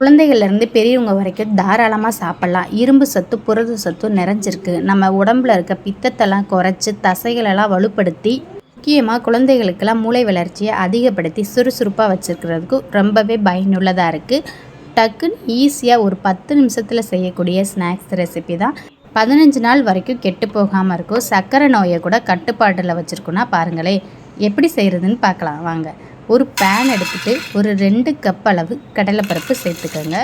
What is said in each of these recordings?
குழந்தைகள்லேருந்து பெரியவங்க வரைக்கும் தாராளமாக சாப்பிட்லாம். இரும்பு சத்து புரத சத்தும் நிறைஞ்சிருக்கு. நம்ம உடம்புல இருக்க பித்தத்தெல்லாம் குறைச்சி தசைகளெல்லாம் வலுப்படுத்தி முக்கியமாக குழந்தைகளுக்கெல்லாம் மூளை வளர்ச்சியை அதிகப்படுத்தி சுறுசுறுப்பாக வச்சுருக்கிறதுக்கு ரொம்பவே பயனுள்ளதாக இருக்குது டக்குன்னு ஈஸியாக ஒரு பத்து நிமிஷத்தில் செய்யக்கூடிய ஸ்நாக்ஸ் ரெசிபி தான். பதினஞ்சு நாள் வரைக்கும் கெட்டு போகாமல் இருக்கும். சர்க்கரை நோயை கூட கட்டுப்பாட்டில் வச்சுருக்கோன்னா பாருங்களேன் எப்படி செய்கிறதுன்னு பார்க்கலாம். வாங்க. ஒரு பேன் எடுத்துகிட்டு ஒரு ரெண்டு கப் அளவு கடலைப்பருப்பு சேர்த்துக்கோங்க.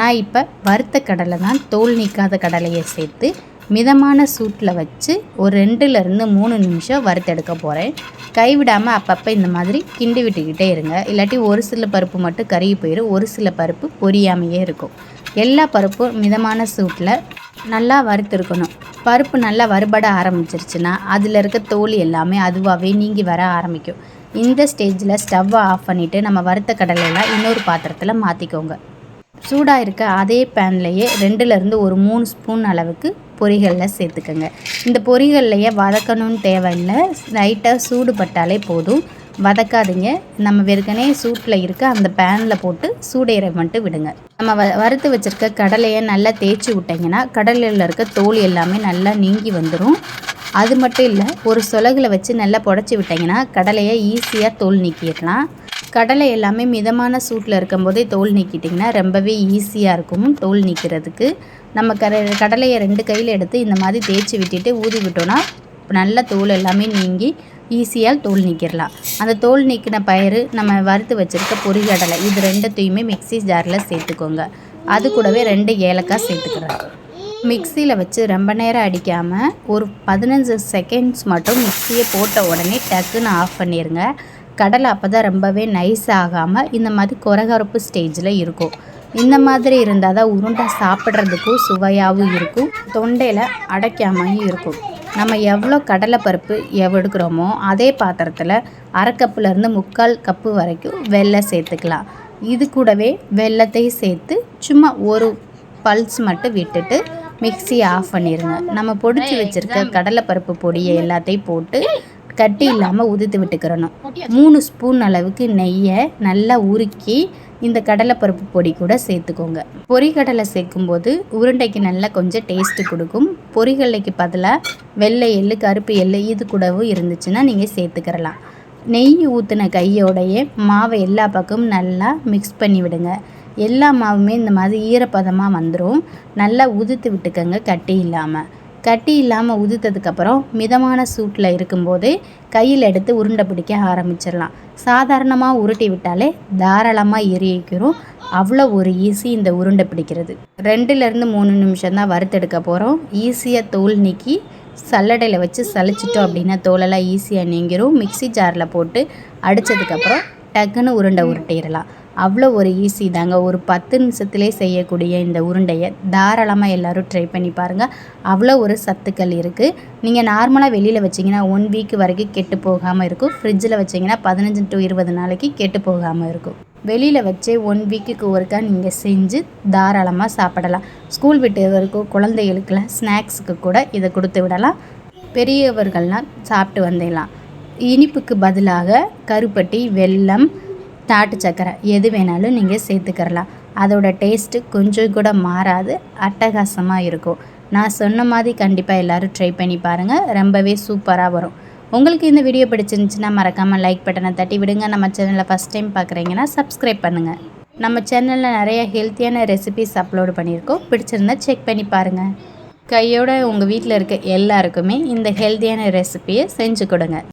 நான் இப்போ வறுத்த கடலை தான் தோல் நீக்காத கடலையை சேர்த்து மிதமான சூட்டில் வச்சு ஒரு ரெண்டுலேருந்து மூணு நிமிஷம் வறுத்தெடுக்க போகிறேன் கைவிடாமல் அப்பப்போ இந்த மாதிரி கிண்டி விட்டுக்கிட்டே இருங்க. இல்லாட்டி ஒரு சில பருப்பு மட்டும் கருகி போயிடும் ஒரு சில பருப்பு பொரியாமையே இருக்கும். எல்லா பருப்பும் மிதமான சூட்டில் நல்லா வறுத்துருக்கணும். பருப்பு நல்லா வறுபட ஆரம்பிச்சிருச்சுன்னா அதில் இருக்க தோல் எல்லாமே அதுவாகவே நீங்கி வர ஆரம்பிக்கும். இந்த ஸ்டேஜில் ஸ்டவ்வை ஆஃப் பண்ணிவிட்டு நம்ம வறுத்த கடலையெல்லாம் இன்னொரு பாத்திரத்தில் மாற்றிக்கோங்க சூடாக இருக்க அதே பேன்லேயே ரெண்டுலேருந்து ஒரு மூணு ஸ்பூன் அளவுக்கு பொரிகளில் சேர்த்துக்கோங்க. இந்த பொரிகள்லையே வதக்கணும்னு தேவையில்லை லைட்டாக சூடு பட்டாலே போதும். வதக்காதீங்க. நம்ம வெறுக்கனே சூட்டில் இருக்க அந்த பேனில் போட்டு சூடேற மட்டும் விடுங்க. நம்ம வ வறுத்து வச்சுருக்க கடலையை நல்லா தேய்ச்சி விட்டிங்கன்னா கடலையில் இருக்க தோல் எல்லாமே நல்லா நீங்கி வந்துடும் அது மட்டும் இல்லை ஒரு சொலகில் வச்சு நல்லா புடச்சி விட்டிங்கன்னா கடலையை ஈஸியாக தோல் நீக்கிடலாம். கடலை எல்லாமே மிதமான சூட்டில் இருக்கும்போதே தோல் நீக்கிட்டிங்கன்னா ரொம்பவே ஈஸியாக இருக்கும் தோல் நீக்கிறதுக்கு. நம்ம கட கடலையை ரெண்டு கையில் எடுத்து இந்த மாதிரி தேய்ச்சி விட்டுட்டு ஊதி விட்டோன்னா நல்ல தோல் எல்லாமே நீங்கி ஈஸியாக தோல் நீக்கிடலாம். அந்த தோல் நீக்கின பயிறு நம்ம வறுத்து வச்சுருக்க பொறிகடலை இது ரெண்டுத்தையுமே மிக்சி ஜாரில் சேர்த்துக்கோங்க. அது கூடவே ரெண்டு ஏலக்காய் சேர்த்துக்கிறேன். மிக்சியில் வச்சு ரொம்ப நேரம் அடிக்காமல் ஒரு பதினஞ்சு செகண்ட்ஸ் மட்டும் மிக்சியை போட்ட உடனே டக்குன்னு ஆஃப் பண்ணிடுங்க கடலை அப்போ தான் ரொம்பவே நைஸ் ஆகாமல் இந்த மாதிரி குறகரப்பு ஸ்டேஜில் இருக்கும். இந்த மாதிரி இருந்தால் தான் உருண்டை சாப்பிட்றதுக்கும் சுவையாகவும் இருக்கும். தொண்டையில் அடைக்காமையும் இருக்கும். நம்ம எவ்வளோ கடலைப்பருப்பு எடுக்கிறோமோ அதே பாத்திரத்தில் அரை கப்புலேருந்து முக்கால் கப்பு வரைக்கும் வெள்ளை சேர்த்துக்கலாம். இது கூடவே வெள்ளத்தையும் சேர்த்து சும்மா ஒரு பல்ஸ் மட்டும் விட்டுட்டு மிக்சியை ஆஃப் பண்ணிடுங்க நம்ம பொடிச்சு வச்சுருக்க கடலைப்பருப்பு பொடியை எல்லாத்தையும் போட்டு கட்டி இல்லாமல் உதித்து விட்டுக்கிறணும். மூணு ஸ்பூன் அளவுக்கு நெய்யை நல்லா உருக்கி இந்த கடலைப்பருப்பு பொடி கூட சேர்த்துக்கோங்க. பொரிகடலை சேர்க்கும்போது உருண்டைக்கு நல்லா கொஞ்சம் டேஸ்ட்டு கொடுக்கும். பொரிகடலைக்கு பதிலாக வெள்ளை எள்ளு கருப்பு எள்ளு இது கூடவும் இருந்துச்சுன்னா நீங்கள் சேர்த்துக்கிறலாம். நெய் ஊற்றின கையோடையே மாவை எல்லா பக்கமும் நல்லா மிக்ஸ் பண்ணி விடுங்க. எல்லா மாவுமே இந்த மாதிரி ஈரப்பதமாக வந்துடும் நல்லா உதுத்து விட்டுக்கோங்க கட்டி இல்லாமல் கட்டி இல்லாமல் உதித்ததுக்கப்புறம் மிதமான சூட்டில் இருக்கும்போது கையில் எடுத்து உருண்டை பிடிக்க ஆரம்பிச்சிடலாம். சாதாரணமாக உருட்டி விட்டாலே தாராளமாக எரிக்கிறோம் அவ்வளோ ஒரு ஈஸி இந்த உருண்டை பிடிக்கிறது. ரெண்டுலேருந்து மூணு நிமிஷம் தான் வறுத்தெடுக்க போகிறோம் ஈஸியாக தோல் நீக்கி சல்லடையில் வச்சு சளிச்சிட்டோம் அப்படின்னா தோலெல்லாம் ஈஸியாக நீங்கிரும். மிக்சி ஜாரில் போட்டு அடித்ததுக்கப்புறம் டக்குன்னு உருண்டை உருட்டிடலாம். அவ்வளோ ஒரு ஈஸி தாங்க. ஒரு பத்து நிமிஷத்துலேயே செய்யக்கூடிய இந்த உருண்டையை தாராளமாக எல்லோரும் ட்ரை பண்ணி பாருங்கள் அவ்வளோ ஒரு சத்துக்கள் இருக்குது நீங்கள் நார்மலாக வெளியில் வச்சிங்கன்னா ஒன் வீக் வரைக்கும் கெட்டு போகாமல் இருக்கும். ஃப்ரிட்ஜில் வச்சிங்கன்னா பதினஞ்சு டு இருபது நாளைக்கு கெட்டு போகாமல் இருக்கும். வெளியில் வச்சே ஒன் வீக்குக்கு ஒருக்கா நீங்கள் செஞ்சு தாராளமாக சாப்பிடலாம். ஸ்கூல் விட்டு வரைக்கும் குழந்தைகளுக்குலாம் ஸ்நாக்ஸுக்கு கூட இதை கொடுத்து விடலாம். பெரியவர்கள்லாம் சாப்பிட்டு வந்துடலாம். இனிப்புக்கு பதிலாக கருப்பட்டி வெல்லம் நாட்டு சக்கரை எது வேணாலும் நீங்கள் சேர்த்துக்கிறலாம். அதோட டேஸ்ட்டு கொஞ்சம் கூட மாறாது அட்டகாசமாக இருக்கும். நான் சொன்ன மாதிரி கண்டிப்பாக எல்லோரும் ட்ரை பண்ணி பாருங்கள் ரொம்பவே சூப்பராக வரும். உங்களுக்கு இந்த வீடியோ பிடிச்சிருந்துச்சின்னா மறக்காமல் லைக் பட்டனை தட்டி விடுங்க. நம்ம சேனலில் ஃபஸ்ட் டைம் பார்க்குறீங்கன்னா சப்ஸ்கிரைப் பண்ணுங்கள் நம்ம சேனலில் நிறைய ஹெல்த்தியான ரெசிபிஸ் அப்லோடு பண்ணியிருக்கோம். பிடிச்சிருந்தா செக் பண்ணி பாருங்கள் கையோட உங்கள் வீட்டில் இருக்க எல்லாருக்குமே இந்த ஹெல்த்தியான ரெசிபியை செஞ்சு கொடுங்க.